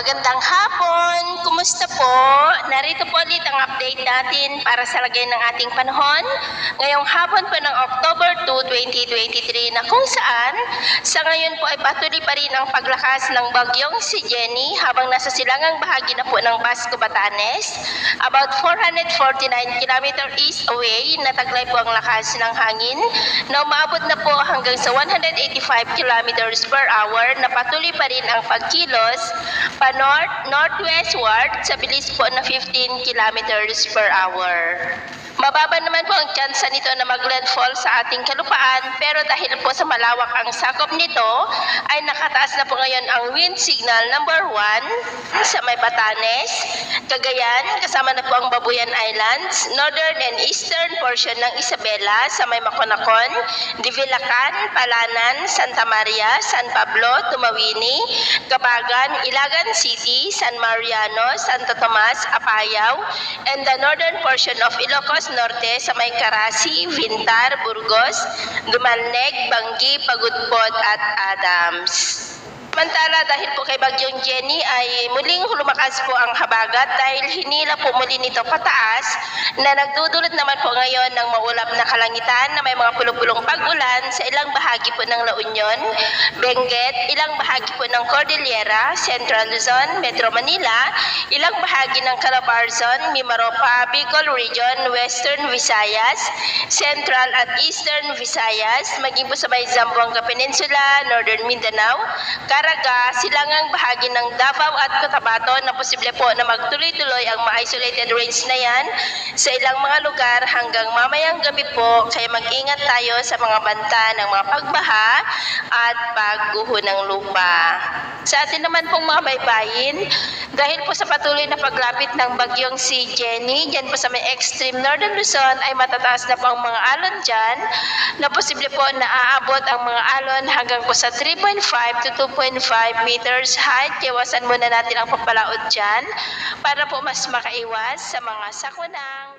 Magandang hapon! Narito po ulit ang update natin para sa lagay ng ating panahon ngayong hapon po ng October 2, 2023 na kung saan sa ngayon po ay patuloy pa rin ang paglakas ng bagyong si Jenny habang nasa silangang bahagi na po ng Basco Batanes. About 449 km east away, nataglay po ang lakas ng hangin na umaabot na po hanggang sa 185 km per hour na patuloy pa rin ang pagkilos pa north northwestward sa bilis po na 15 kilometers per hour. Mababa naman po ang tsansa nito na mag-landfall sa ating kalupaan pero dahil po sa malawak ang sakop nito ay nakataas na po ngayon ang wind signal number 1 sa may Batanes, Cagayan, kasama na po ang Babuyan Islands, northern and eastern portion ng Isabela sa may Maconacon, Divilacan, Palanan, Santa Maria, San Pablo, Tumawini, Gabagan, Ilagan City, San Mariano, Santo Tomas, Apayao, and the northern portion of Ilocos Norte sa may Karasi, Vintar, Burgos, Dumalneg, Banggi, Pagudpod at Adams. Samantala dahil po kay Bagyong Jenny ay muling lumakas po ang habagat dahil hinila po muli nito pataas na nagdudulot naman po ngayon ng maulap na kalangitan na may mga pulong-pulong pag-ulan sa ilang bahagi po ng La Union, Benguet, ilang bahagi po ng Cordillera, Central Luzon, Metro Manila, ilang bahagi ng Calabarzon, Mimaropa, Bicol Region, Western Visayas, Central at Eastern Visayas, maging po sa may Zamboanga Peninsula, Northern Mindanao, Caraga, silangang bahagi ng Davao at Cotabato na posible po na magtuloy-tuloy ang mga isolated rains na yan sa ilang mga lugar hanggang mamayang gabi po kaya mag-ingat tayo sa mga banta ng mga pagbaha at pagguho ng lupa. Sa atin naman pong mga baybayin, dahil po sa patuloy na paglapit ng bagyong si Jenny, dyan po sa may extreme northern Luzon ay matataas na po ang mga alon dyan na posible po na aabot ang mga alon hanggang po sa 3.5 to 2.5 meters height. Iwasan muna natin ang papalaod dyan para po mas makaiwas sa mga sakunang